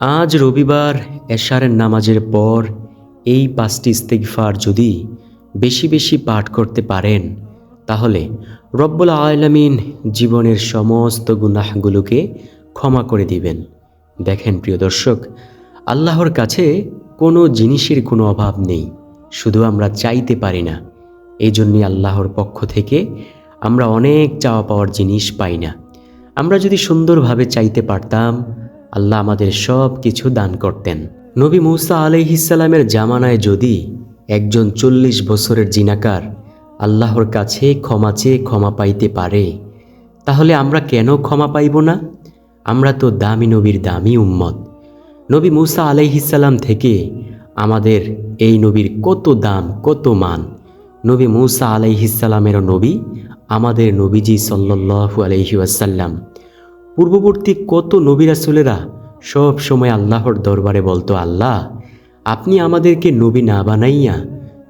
আজ রবিবার এশারের নামাজের পর এই পাঁচটি ইস্তেগফার যদি বেশি বেশি পাঠ করতে পারেন, তাহলে রব্বুল আলামিন জীবনের সমস্ত গুনাহগুলোকে ক্ষমা করে দিবেন। দেখেন প্রিয় দর্শক, আল্লাহর কাছে কোনো জিনিসের কোনো অভাব নেই, শুধু আমরা চাইতে পারি না। এই জন্যই আল্লাহর পক্ষ থেকে আমরা অনেক চাওয়া পাওয়ার জিনিস পাই না। আমরা যদি সুন্দরভাবে চাইতে পারতাম আল্লাহ আমাদের সব কিছু দান করতেন। নবী মুসা আলাইহিসাল্লামের জামানায় যদি একজন চল্লিশ বছরের জিনাকার আল্লাহর কাছে ক্ষমা চেয়ে ক্ষমা পাইতে পারে, তাহলে আমরা কেন ক্ষমা পাইব না? আমরা তো দামি নবীর দামি উম্মত। নবী মুসা আলাইহিসাল্লাম থেকে আমাদের এই নবীর কত দাম, কত মান? নবী মুসা আলাইহিসাল্লামেরও নবী, আমাদের নবীজি সাল্লাল্লাহু আলাইহি ওয়াসাল্লাম। পূর্ববর্তী কত নবী রাসূলেরা সব সময় আল্লাহর দরবারে বলতো, আল্লাহ, আপনি আমাদেরকে নবী না বানাইয়া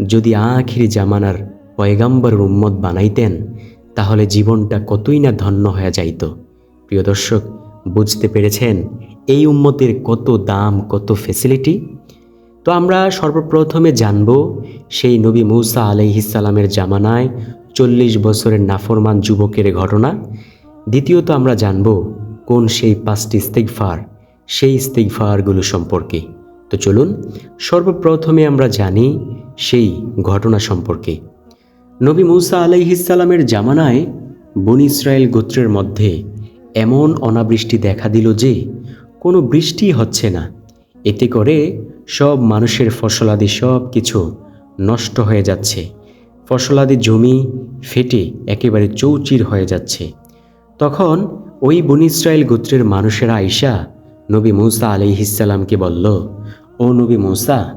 যদি আখিরি জামানার পয়গাম্বরের উম্মত বানাইতেন, তাহলে জীবনটা কতই না ধন্য হয়ে যাইত। প্রিয় দর্শক, বুঝতে পেরেছেন এই উম্মতের কত দাম, কত ফেসিলিটি তো আমরা সর্বপ্রথমে জানব সেই নবী মৌসা আলাইহিসালামের জামানায় চল্লিশ বছরের নাফরমান যুবকের ঘটনা। দ্বিতীয়ত আমরা জানব কোন সেই পাঁচটি ইস্তেগফার? সেই ইস্তেগফারগুলো সম্পর্কে। তো চলুন, সর্বপ্রথমে আমরা জানি সেই ঘটনা সম্পর্কে। নবী মৌসা আলাইহিসালামের জামানায় বন ইসরায়েল গোত্রের মধ্যে এমন অনাবৃষ্টি দেখা দিল যে, কোনো বৃষ্টি হচ্ছে না। এতে করে সব মানুষের ফসলাদি সব কিছু নষ্ট হয়ে যাচ্ছে। ফসলাদি জমি ফেটে একেবারে চৌচির হয়ে যাচ্ছে। তখন ওই বন ইসরায়েল গোত্রের মানুষেরা আইসা নবী মৌসা আলিহিসাল্লামকে বলল, ও নবী মৌসা,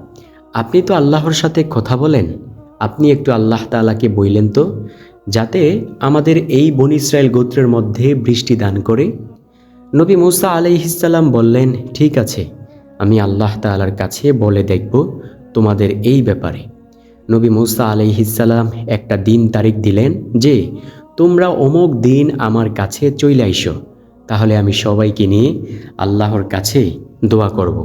আপনি তো আল্লাহর সাথে কথা বলেন। আপনি একটু আল্লাহ তালাকে বইলেন তো, যাতে আমাদের এই বন ইসরায়েল গোত্রের মধ্যে বৃষ্টি দান করে। নবী মুসা আলাইহিসাল্লাম বললেন, ঠিক আছে, আমি আল্লাহ তালার কাছে বলে দেখব তোমাদের এই ব্যাপারে। নবী মুসা আলাইহিসাল্লাম একটা দিন তারিখ দিলেন যে তোমরা অমুক দিন আমার কাছে চইলে আইসো, তাহলে আমি সবাইকে নিয়ে আল্লাহর কাছে দোয়া করব।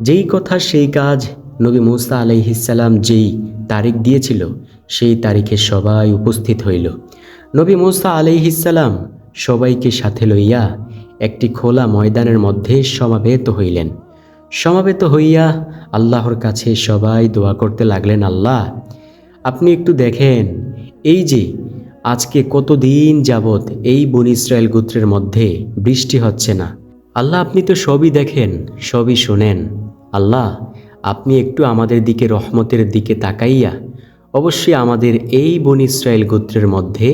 যেই কথা সেই কাজ নবী মুসা আলাইহিসাল্লাম যেই তারিখ দিয়েছিল, সেই তারিখে সবাই উপস্থিত হইল নবী মুসা আলাইহিসাল্লাম সবাইকে সাথে লইয়া একটি খোলা ময়দানের মধ্যে সমাবেত হইলেন সমাবেত হইয়া আল্লাহর কাছে সবাই দোয়া করতে লাগলেন, আল্লাহ, আপনি একটু দেখেন, এই যে আজকে কতদিন যাবৎ এই বন ইসরায়েল গোত্রের মধ্যে বৃষ্টি হচ্ছে না? আল্লাহ, আপনি তো সবই দেখেন, সবই শোনেন। আল্লাহ, আপনি একটু আমাদের দিকে রহমতের দিকে তাকাইয়া অবশ্যই আমাদের এই বন ইসরায়েল গোত্রের মধ্যে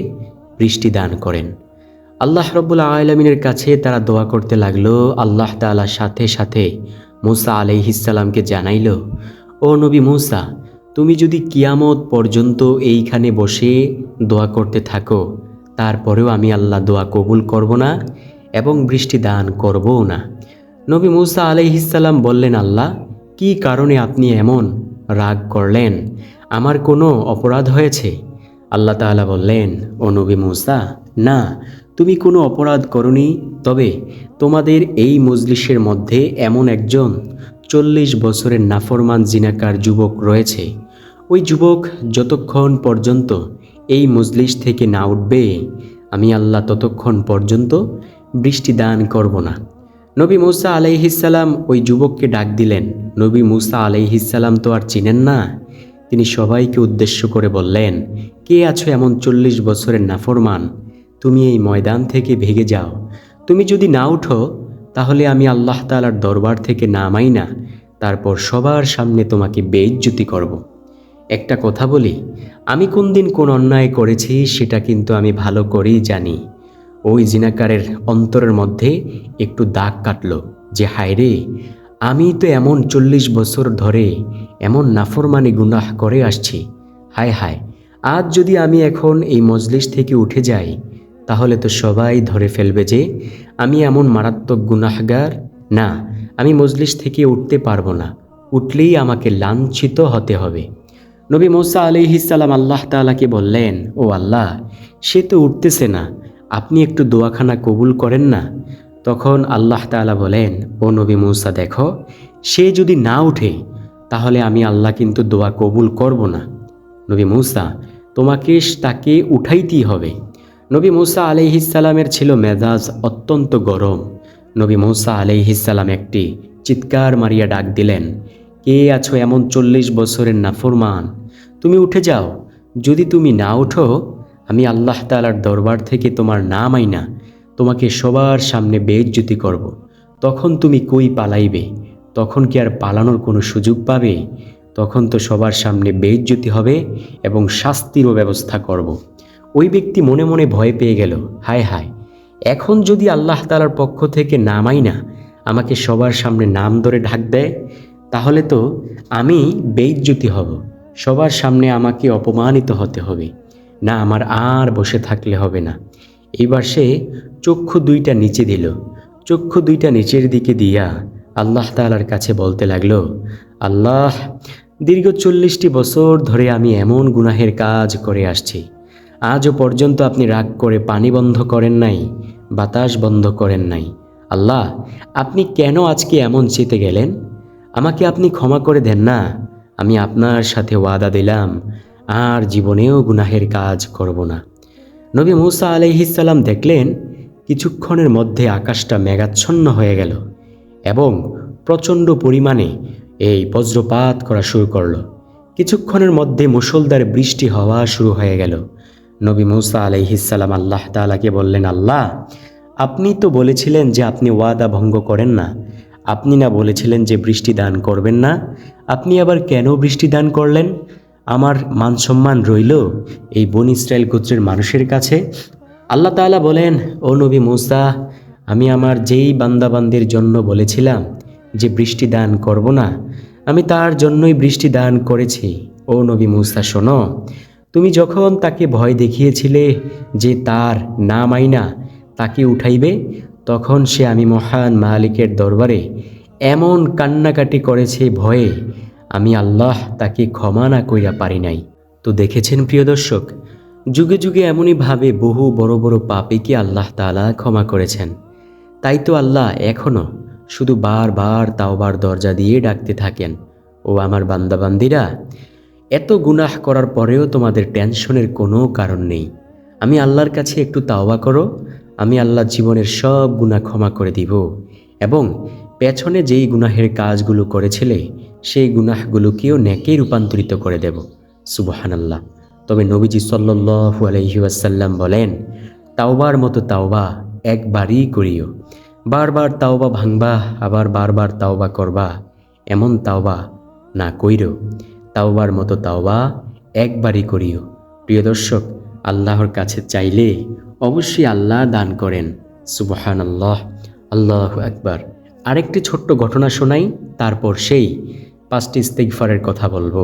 বৃষ্টি দান করেন। আল্লাহ রব্বুল আলমিনের কাছে তারা দোয়া করতে লাগল। আল্লাহ তালার সাথে সাথে মুসা আলাইহিসাল্লামকে জানাইল, ও নবী মুসা তুমি যদি কিয়ামত পর্যন্ত এইখানে বসে দোয়া করতে থাকো, তারপরেও আমি আল্লাহ দোয়া কবুল করব না এবং বৃষ্টি দান করবও না। নবী মুসা আলাইহিসাল্লাম বললেন, আল্লাহ, কি কারণে আপনি এমন রাগ করলেন? আমার কোনো অপরাধ হয়েছে? আল্লাহ তাআলা বললেন, ও নবী মুসা, না, তুমি কোনো অপরাধ করনি, তবে তোমাদের এই মজলিসের মধ্যে এমন একজন চল্লিশ বছরের নাফরমান জিনাকার যুবক রয়েছে। ওই যুবক যতক্ষণ পর্যন্ত এই মজলিস থেকে না উঠবে, আমি আল্লাহ ততক্ষণ পর্যন্ত বৃষ্টি দান করব না। নবী মুসা আলাইহিসাল্লাম ওই যুবককে ডাক দিলেন। নবী মুসা আলাইহিসাল্লাম তো আর চিনেন না। তিনি সবাইকে উদ্দেশ্য করে বললেন, কে আছো এমন চল্লিশ বছরের নাফরমান? তুমি এই ময়দান থেকে ভেগে যাও। তুমি যদি না উঠো, তাহলে আমি আল্লাহ তালার দরবার থেকে নামাই না। তারপর সবার সামনে তোমাকে বেইজ্জুতি করব। একটা কথা বলি, আমি কোন দিন কোন অন্যায় করেছি সেটা কিন্তু আমি ভালো করেই জানি। ওই জিনাকারের অন্তরের মধ্যে একটু দাগ কাটলো যে, হায় রে, আমি তো এমন চল্লিশ বছর ধরে এমন নাফরমানি গুনাহ করে আসছি। হায় হায়, আজ যদি আমি এখন এই মজলিস থেকে উঠে যাই, তাহলে তো সবাই ধরে ফেলবে যে, আমি এমন মারাত্মক গুনাহগার? না, আমি মজলিস থেকে উঠতে পারব না। উঠলেই আমাকে লাঞ্ছিত হতে হবে। নবী মোসা আলিহিসাল্লাম আল্লাহ তালাকে বললেন, ও আল্লাহ, সে তো উঠতেছে না, আপনি একটু দোয়াখানা কবুল করেন না? তখন আল্লাহ তাআলা বলেন, ও নবী মূসা, দেখো, সে যদি না উঠে, তাহলে আমি আল্লাহ কিন্তু দোয়া কবুল করব না। নবী মূসা, তোমাকে তাকে উঠাইতেই হবে। নবী মূসা আলাইহিসালামের ছিল মেজাজ অত্যন্ত গরম। নবী মূসা আলাইহিসালাম একটি চিৎকার মারিয়া ডাক দিলেন, কে আছো এমন চল্লিশ বছরের নাফরমান? তুমি উঠে যাও যদি তুমি না উঠো, আমি আল্লাহ তালার দরবার থেকে তোমার নাম আইনা, তোমাকে সবার সামনে বেজ্জুতি করব। তখন তুমি কই পালাইবে তখন কি আর পালানোর কোনো সুযোগ পাবে তখন তো সবার সামনে বেজ্জুতি হবে এবং শাস্তিরও ব্যবস্থা করব। ওই ব্যক্তি মনে মনে ভয় পেয়ে গেল, হায় হায়, এখন যদি আল্লাহ তালার পক্ষ থেকে নামাই না আমাকে সবার সামনে নাম ধরে ঢাক দেয়, তাহলে তো আমি বেইজ্জতি হব সবার সামনে আমাকে অপমানিত হতে হবে। না, আমার আর বসে থাকলে হবে না। এইবার সে চক্ষু দুইটা নিচে দিল। চক্ষু দুইটা নিচের দিকে দিয়া আল্লাহ তালার কাছে বলতে লাগল, আল্লাহ, দীর্ঘ চল্লিশটি বছর ধরে আমি এমন গুনাহের কাজ করে আসছি। আজও পর্যন্ত আপনি রাগ করে পানি বন্ধ করেন নাই, বাতাস বন্ধ করেন নাই। আল্লাহ, আপনি কেন আজকে এমন চেতে গেলেন? আমাকে আপনি ক্ষমা করে দেন না। আমি আপনার সাথে ওয়াদা দিলাম, আর জীবনেও গুনাহের কাজ করব না। নবী মৌসা আলাইহিসাল্লাম দেখলেন, কিছুক্ষণের মধ্যে আকাশটা মেঘাচ্ছন্ন হয়ে গেল এবং প্রচণ্ড পরিমাণে এই বজ্রপাত করা শুরু করল। কিছুক্ষণের মধ্যে মুসলদার বৃষ্টি হওয়া শুরু হয়ে গেল। নবী মৌসা আলাইহিসাল্লাম আল্লাহ তালাকে বললেন, আল্লাহ, আপনি তো বলেছিলেন যে আপনি ওয়াদা ভঙ্গ করেন না। আপনি না বলেছিলেন যে বৃষ্টি দান করবেন না। আপনি আবার কেন বৃষ্টি দান করলেন? আমার মান সম্মান রইল এই বন ইসরায়েল গোত্রের মানুষের কাছে। আল্লাহ তাআলা বলেন, ও নবী মুসা, আমি আমার যেই বান্দাবান্দির জন্য বলেছিলাম যে বৃষ্টি দান করব না, আমি তার জন্যই বৃষ্টি দান করেছি। ও নবী মুসা, শোনো, তুমি যখন তাকে ভয় দেখিয়েছিলে যে তার নাম আইনা তাকে উঠাইবে, তখন সে আমি মহান মালিকের দরবারে এমন কান্নাকাটি করেছে ভয়ে আমি আল্লাহ তাকে ক্ষমা না কইরা পারি নাই। তো দেখেছেন প্রিয় দর্শক, যুগে যুগে এমনইভাবে বহু বড় বড় পাপীকে আল্লাহ তাআলা ক্ষমা করেছেন। তাই তো আল্লাহ এখনও শুধু বারবার তাওবার দরজা দিয়ে ডাকতে থাকেন। ও আমার বান্দাবান্দিরা, এত গুনাহ করার পরেও তোমাদের টেনশনের কোনো কারণ নেই। আমি আল্লাহর কাছে একটু তাওবা করো, আমি আল্লাহ জীবনের সব গুনাহ ক্ষমা করে দিব। এবং পেছনে যেই গুনাহের কাজগুলো করেছিলে সেই গুনাহগুলোকেও নেকে রূপান্তরিত করে দেব। সুবহানাল্লাহ। তবে নবীজি সাল্লু আলহিউসাল্লাম বলেন, তাওবার মতো তাওবা একবারই করিও। বারবার তাওবা ভাঙবা, আবার বারবার তাওবা করবা, এমন তাওবা না কইরো। তাওবার মতো তাওবা একবারই করিও। প্রিয় দর্শক, আল্লাহর কাছে চাইলে অবশ্যই আল্লাহ দান করেন। সুবহান আল্লাহ আল্লাহ একবার আরেকটি ছোট্ট ঘটনা শোনাই, তারপর সেই পাঁচটি ইস্তেগফারের কথা বলব।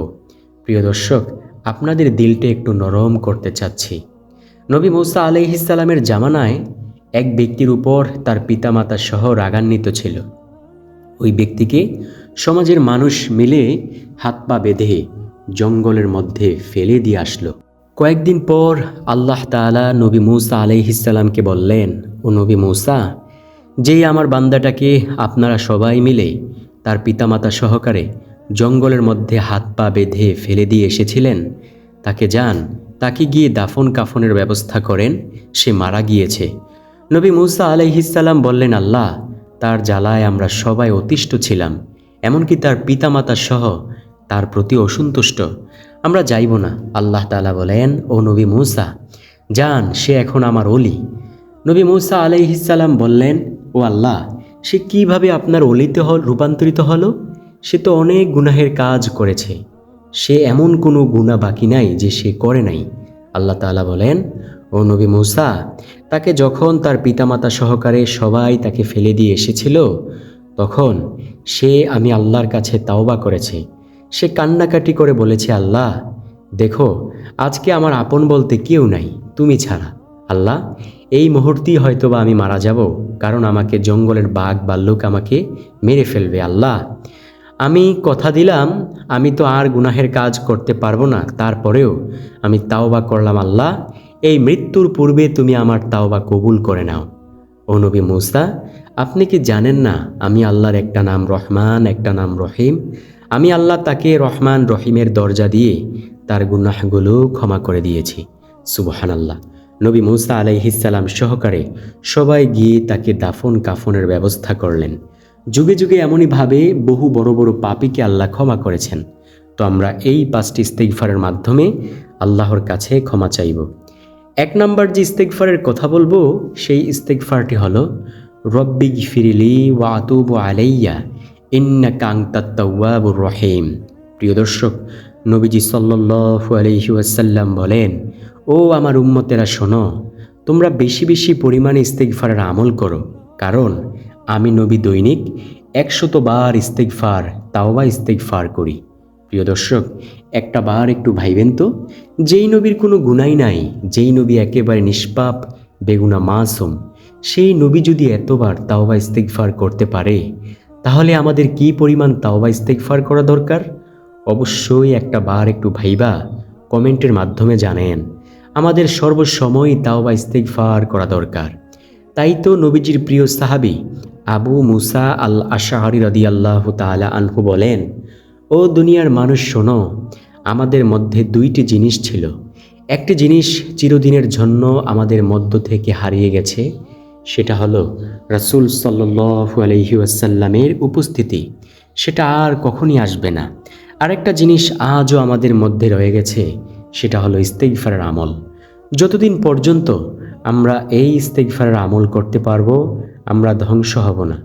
প্রিয় দর্শক, আপনাদের দিলটা একটু নরম করতে চাচ্ছি। নবী মৌসা আলাইহিসালামের জামানায় এক ব্যক্তির উপর তার পিতামাতা সহ রাগান্বিত ছিল। ওই ব্যক্তিকে সমাজের মানুষ মিলে হাত পা বেঁধে জঙ্গলের মধ্যে ফেলে দিয়ে আসলো। কয়েকদিন পর আল্লাহ তাআলা নবী মৌসা আলাইহিসাল্লামকে বললেন, ও নবী মৌসা, যেই আমার বান্দাটাকে আপনারা সবাই মিলে তার পিতামাতা সহকারে জঙ্গলের মধ্যে হাত পা বেঁধে ফেলে দিয়ে এসেছিলেন। তাকে যান, তাকে গিয়ে দাফন কাফনের ব্যবস্থা করেন, সে মারা গিয়েছে। নবী মুসা আলাইহিসাল্লাম বললেন, আল্লাহ, তার জ্বালায় আমরা সবাই অতিষ্ঠ ছিলাম, এমনকি তার পিতামাতা সহ তার প্রতি অসন্তুষ্ট। আমরা যাইব না। আল্লাহ তালা বলেন, ও নবী মুসা, যান, সে এখন আমার অলি নবী মুসা আলাইহিসাল্লাম বললেন, ও আল্লাহ, সে কীভাবে আপনার অলিতে হল, রূপান্তরিত হলো? সে তো অনেক গুনাহের কাজ করেছে। সে এমন কোনো গুণা বাকি নাই যে সে করে নাই। আল্লাহ তাআলা বলেন, ও নবী মুসা, তাকে যখন তার পিতামাতা সহকারে সবাই তাকে ফেলে দিয়ে এসেছিল, তখন সে আমি আল্লাহর কাছে তাওবা করেছে। সে কান্নাকাটি করে বলেছে, আল্লাহ, দেখো, আজকে আমার আপন বলতে কেউ নাই, তুমি ছাড়া। আল্লাহ, এই মুহূর্তেই হয়তোবা আমি মারা যাব, কারণ আমাকে জঙ্গলের বাঘ বাল্লুক আমাকে মেরে ফেলবে, আল্লাহ। আমি কথা দিলাম, আমি তো আর গুনাহের কাজ করতে পারব না। তারপরেও আমি তাওবা করলাম আল্লাহ, এই মৃত্যুর পূর্বে তুমি আমার তাওবা কবুল করে নাও। ও নবী মুসা, আপনি কি জানেন না আমি আল্লাহর একটা নাম রহমান, একটা নাম রহিম? আমি আল্লাহ তাকে রহমান, রহিমের দরজা দিয়ে তার গুনাহগুলো ক্ষমা করে দিয়েছি। সুবহান আল্লাহ নবী মুসা আলাইহিসাল্লাম সহকারে সবাই গিয়ে তাকে দাফন কাফনের ব্যবস্থা করলেন। যুগে যুগে এমনইভাবে বহু বড় বড় পাপীকে আল্লাহ ক্ষমা করেছেন। তো আমরা এই পাঁচটি ইস্তেগফারের মাধ্যমে আল্লাহর কাছে ক্ষমা চাইব। এক নম্বর যে ইস্তেগফারের কথা বলব, সেই ইস্তেগফারটি হলো, রব্বি গিফিরিলি ওয়া আতুবু আলাইয়া ইন্না কাংতাত্তাওয়াবুর রহিম। প্রিয় দর্শক, নবীজি সাল্লাল্লাহু আলাইহি ওয়াসাল্লাম বলেন, ও আমার উম্মতেরা শোনো, তোমরা বেশি বেশি পরিমাণে ইস্তেগফারের আমল করো। কারণ আমি নবী দৈনিক একশত বার ইস্তেগফার, তাওবা ইস্তেগফার করি। প্রিয় দর্শক, একটা বার একটু ভাইবেন তো, যেই নবীর কোনো গুণাই নাই, যেই নবী একেবারে নিষ্পাপ, বেগুনা মাসুম, সেই নবী যদি এতবার তাওবা ইস্তেগফার করতে পারে, তাহলে আমাদের কি পরিমাণ তাওবা ইস্তেগফার করা দরকার? অবশ্যই একটা বার একটু ভাইবা, কমেন্টের মাধ্যমে জানেন, আমাদের সর্বসময় তাওবা ইস্তেগফার করা দরকার। তাই তো নবীজির প্রিয় সাহাবি আবু মুসা আল আশাহরি রদি আল্লাহ তালা আনহু বলেন, ও দুনিয়ার মানুষ শোনো, আমাদের মধ্যে দুইটি জিনিস ছিল। একটি জিনিস চিরদিনের জন্য আমাদের মধ্য থেকে হারিয়ে গেছে, সেটা হলো রাসূল সাল্লু আলহি আসাল্লামের উপস্থিতি। সেটা আর কখনই আসবে না। আরেকটা জিনিস আজও আমাদের মধ্যে রয়ে গেছে, সেটা হলো ইস্তেগফারের আমল। যতদিন পর্যন্ত আমরা এই ইস্তেগফারের আমল করতে পারব আমরা ধ্বংস হব না।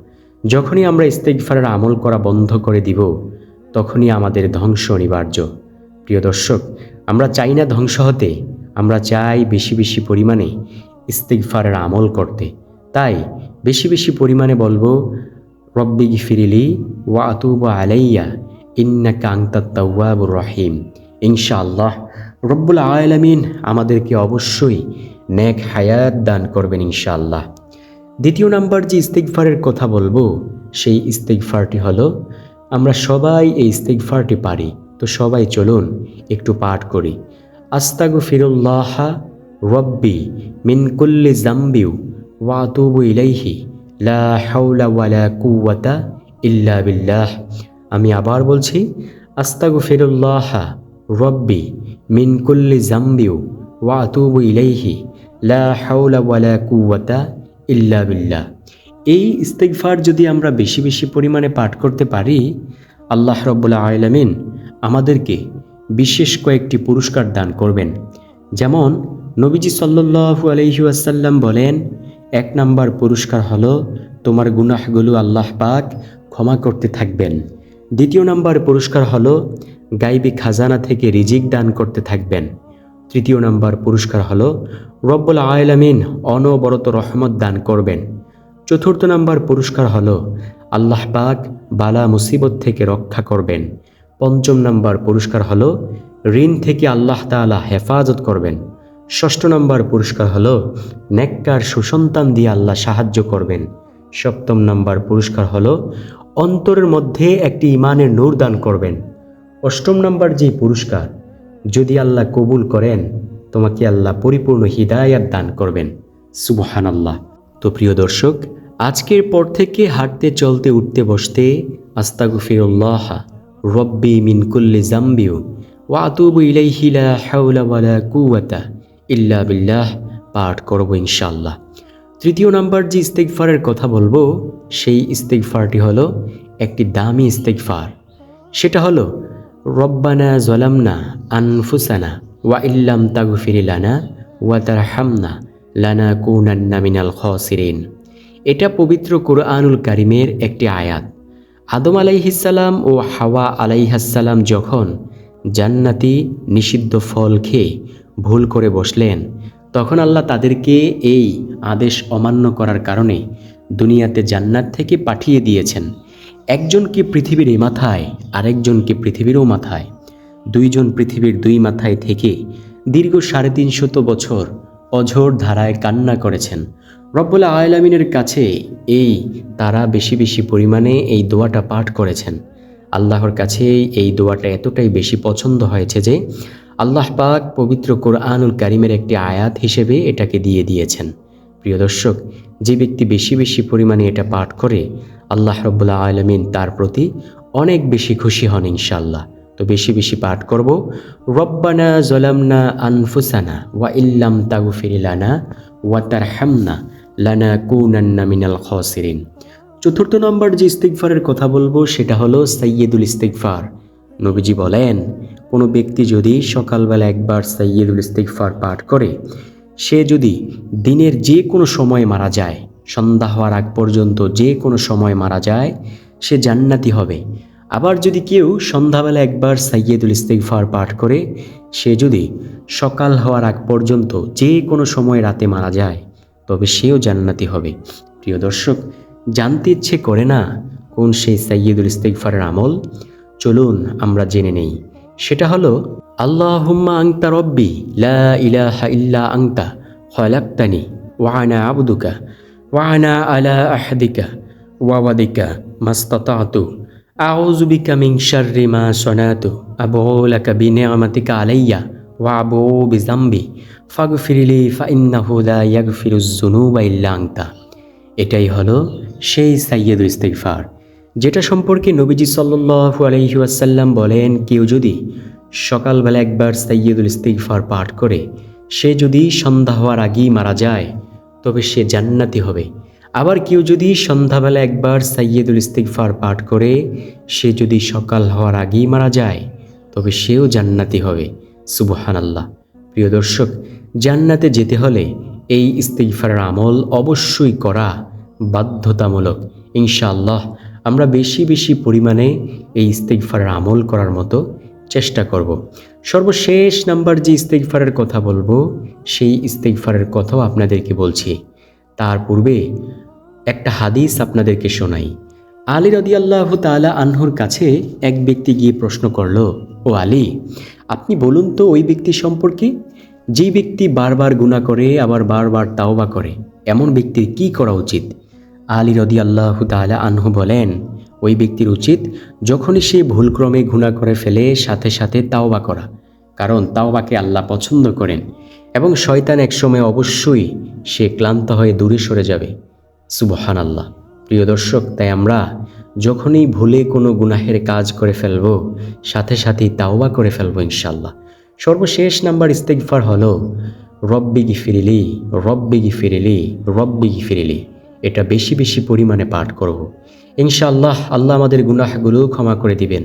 যখনই আমরা ইস্তেগফারের আমল করা বন্ধ করে দিব, তখনই আমাদের ধ্বংস অনিবার্য। প্রিয় দর্শক, আমরা চাই না ধ্বংস হতে, আমরা চাই বেশি বেশি পরিমাণে ইস্তেগফারের আমল করতে। তাই বেশি বেশি পরিমাণে বলব, রব্বি গিফিরিলি ওয়া আতুবা আলাইয়া ইন্না কাংতাত্তাওয়াবুর রহিম। ইনশাআল্লাহ রব্বুল আলামিন আমাদেরকে অবশ্যই নেক হায়াত দান করবেন ইনশাআল্লাহ। দ্বিতীয় নাম্বার যে ইস্তেগফারের কথা বলব, সেই ইস্তেগফারটি হলো, আমরা সবাই এই ইস্তেগফারটি পারি, তো সবাই চলুন একটু পাঠ করি। আস্তাগু ফিরুল্লাহ রব্বি মিন কুল্লি জাম্বিউ ওয়াতুবু ইলাইহি, লা হাওলা ওয়ালা কুওয়াতা ইল্লা বিল্লাহ। আমি আবার বলছি আস্তাগু ফিরুল্লাহ রব্বি মিন কুল্লি জাম্বিউ ওয়াতুবু ইলাইহি, লা হাওলা ওয়ালা কুওয়াতা ইল্লা বিল্লাহ। এই ইস্তেগফার যদি আমরা বেশি বেশি পরিমাণে পাঠ করতে পারি, আল্লাহ রব্বুল্লা আলমিন আমাদেরকে বিশেষ কয়েকটি পুরস্কার দান করবেন। যেমন নবীজি সাল্লু আলহিউসাল্লাম বলেন, এক নাম্বার পুরস্কার হলো তোমার গুনাহগুলো আল্লাহ পাক ক্ষমা করতে থাকবেন। দ্বিতীয় নাম্বার পুরস্কার হলো গাইবি খাজানা থেকে রিজিক দান করতে থাকবেন। তৃতীয় নাম্বার পুরস্কার হলো রব্বুল আয়লামিন অনবরত রহমত দান করবেন। চতুর্থ নাম্বার পুরস্কার হলো আল্লাহ পাক বালা মুসিবত থেকে রক্ষা করবেন। পঞ্চম নাম্বার পুরস্কার হলো ঋণ থেকে আল্লাহ তাআলা হেফাজত করবেন। ষষ্ঠ নাম্বার পুরস্কার হলো নেককার সুসন্তান দিয়ে আল্লাহ সাহায্য করবেন। সপ্তম নাম্বার পুরস্কার হলো অন্তরের মধ্যে একটি ইমানের নূর দান করবেন। অষ্টম নাম্বার যে পুরস্কার যদি আল্লাহ কবুল করেন, তোমাকে আল্লাহ পরিপূর্ণ হিদায়াত দান করবেন। সুবহান আল্লাহ তো প্রিয় দর্শক, আজকের পর থেকে হাঁটতে চলতে উঠতে বসতে আস্তাগফিরুল্লাহ, রব্বি মিন কুল্লি জাম্বিউ, ওয়া আতুবু ইলাইহি লা হাওলা ওয়ালা ইল্লা বিল্লাহ পাঠ করব ইনশাল্লাহ তৃতীয় নাম্বার যে ইস্তেকফারের কথা বলব, সেই ইস্তেগফারটি হলো একটি দামি ইস্তেকফার সেটা হলো রব্বানা জলামনা আনফুসানা ওয়া ইল্লাম তাগফিরি লানা ওয়া তারহামনা লানা কুনান্না মিনাল খসিরিন। এটা পবিত্র কুরআনুল কারিমের একটি আয়াত। আদম আলাইহিসাল্লাম ও হাওয়া আলাইহাসাল্লাম যখন জান্নাতি নিষিদ্ধ ফল খেয়ে ভুল করে বসলেন, তখন আল্লাহ তাদেরকে এই আদেশ অমান্য করার কারণে দুনিয়াতে জান্নাত থেকে পাঠিয়ে দিয়েছেন। একজনকে পৃথিবীর এ মাথায়, আরেকজনকে পৃথিবীরও মাথায়। দুইজন পৃথিবীর দুই মাথায় থেকে দীর্ঘ সাড়ে তিনশত বছর অঝোর ধারায় কান্না করেছেন। রব্বুল আয়লামিনের কাছে এই তারা বেশি বেশি পরিমাণে এই দোয়াটা পাঠ করেছেন। আল্লাহর কাছে এই দোয়াটা এতটাই বেশি পছন্দ হয়েছে যে, আল্লাহ পাক পবিত্র কোরআনুল কারিমের একটি আয়াত হিসেবে এটাকে দিয়ে দিয়েছেন। প্রিয় দর্শক, যে ব্যক্তি বেশি বেশি পরিমাণে এটা পাঠ করে, আল্লাহ রব্বুল্লাহ আলমিন তার প্রতি অনেক বেশি খুশি হন ইনশাল্লাহ তো বেশি বেশি পাঠ করব, রব্বানা জলামনা আনফুসানা ওয়া ইল্লাম তাগুফিরিলানা ওয়া তারহামনা লানা কুনান্না মিনাল খসিরিন। চতুর্থ নম্বর যে ইস্তিকফারের কথা বলব, সেটা হলো সাইয়্যিদুল ইস্তিকফার নবীজি বলেন, কোনো ব্যক্তি যদি সকালবেলা একবার সাইয়্যিদুল ইস্তিকফার পাঠ করে সে যদি দিনের যে কোনো সময় মারা যায়, সন্ধ্যা হওয়ার আগ পর্যন্ত যে কোনো সময় মারা যায়, সে জান্নাতি হবে। আবার যদি কেউ সন্ধ্যাবেলা একবার সাইয়েদুল ইস্তেকফার পাঠ করে, সে যদি সকাল হওয়ার আগ পর্যন্ত যে কোনো সময় রাতে মারা যায়, তবে সেও জান্নাতি হবে। প্রিয় দর্শক, জানতে ইচ্ছে করে না কোন সেই সাইয়্যিদুল ইস্তিগফারের আমল? চলুন আমরা জেনে নেই। সেটা হলো, আল্লাহুম্মা আংতা রব্বি, লা ইলাহা ইল্লা আংতা খলাক্তানি ওয়ানা আবদুকা ওয়ানা আলা আহদিকা ওয়াওয়াদিকা মাস্তাতাতু, আউযু বিকা মিন শাররি মা সনাতু আবউ লাকা বিনিআমাতিকা আলাইয়া, ওয়া আবউ বিযামবি ফাগফিরলি ফাইন্নাহু লা ইয়াগফিরুজ যুনুবা ইল্লা আনতা। এটাই হলো সেই সাইয়্যিদুল ইস্তিগফার। যেটা সম্পর্কে নবীজি সাল্লাল্লাহু আলাইহি ওয়াসাল্লাম বলেন, কেউ যদি সকালবেলা একবার সাইয়্যিদুল ইস্তিগফার পাঠ করে, সে যদি সন্ধ্যা হওয়ার আগেই মারা যায়, তবে সে জান্নাতি হবে। আবার কেউ যদি সন্ধ্যাবেলা একবার সাইয়্যিদুল ইস্তিগফার পাঠ করে, সে যদি সকাল হওয়ার আগেই মারা যায়, তবে সেও জান্নাতি হবে। সুবহান আল্লাহ প্রিয় দর্শক, জান্নাতে যেতে হলে এই ইস্তিগফারের আমল অবশ্যই করা বাধ্যতামূলক। ইনশাআল্লাহ আমরা বেশি বেশি পরিমাণে এই ইস্তিগফারের আমল করার মতো চেষ্টা করব। সর্বশেষ নাম্বার যে ইস্তিগফারের কথা বলব, সেই ইস্তিগফারের কথাও আপনাদেরকে বলছি। তার পূর্বে একটা হাদিস আপনাদেরকে শোনাই। আলী রদিয়াল্লাহ তালা আনহুর কাছে এক ব্যক্তি গিয়ে প্রশ্ন করল, ও আলী, আপনি বলুন তো ওই ব্যক্তি সম্পর্কে, যেই ব্যক্তি বারবার গুণা করে, আবার বারবার তাওবা করে, এমন ব্যক্তির কি করা উচিত? আলী রদি আল্লাহ তালা আনহু বলেন, ওই ব্যক্তির উচিত যখনই সে ভুলক্রমে গুণা করে ফেলে, সাথে সাথে তাওবা করা, কারণ তাওবাকে আল্লাহ পছন্দ করেন এবং শয়তান একসময় অবশ্যই সে ক্লান্ত হয়ে দূরে সরে যাবে। সুবহান আল্লাহ প্রিয় দর্শক, তাই আমরা যখনই ভুলে কোনো গুনাহের কাজ করে ফেলব, সাথে সাথেই তাওবা করে ফেলব ইনশাল্লাহ সর্বশেষ নাম্বার ইস্তেকফার হলো, রব্বি গিফিরিলি রব্বি গিফিরিলি রব্বি গিফিরিলি। এটা বেশি বেশি পরিমাণে পাঠ করব। ইনশাআল্লাহ আল্লাহ আমাদের গুনাহগুলো ক্ষমা করে দিবেন।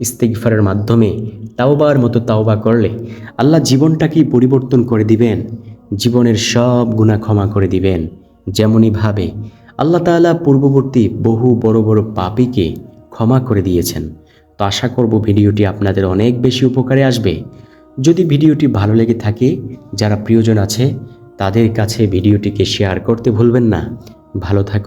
ইস্তেগফারের মাধ্যমে তাওবার মতো তাওবা করলে আল্লাহ জীবনটাকেই পরিবর্তন করে দিবেন। জীবনের সব গুনাহ ক্ষমা করে দিবেন। যেমনইভাবে আল্লাহ তাআলা পূর্ববর্তী বহু বড় বড় পাপীকে ক্ষমা করে দিয়েছেন। তো আশা করব ভিডিওটি আপনাদের অনেক বেশি উপকারে আসবে। যদি ভিডিওটি ভালো লেগে থাকে, যারা প্রিয়জন আছে, তাদের কাছে ভিডিওটিকে শেয়ার করতে ভুলবেন না। ভালো থাকুন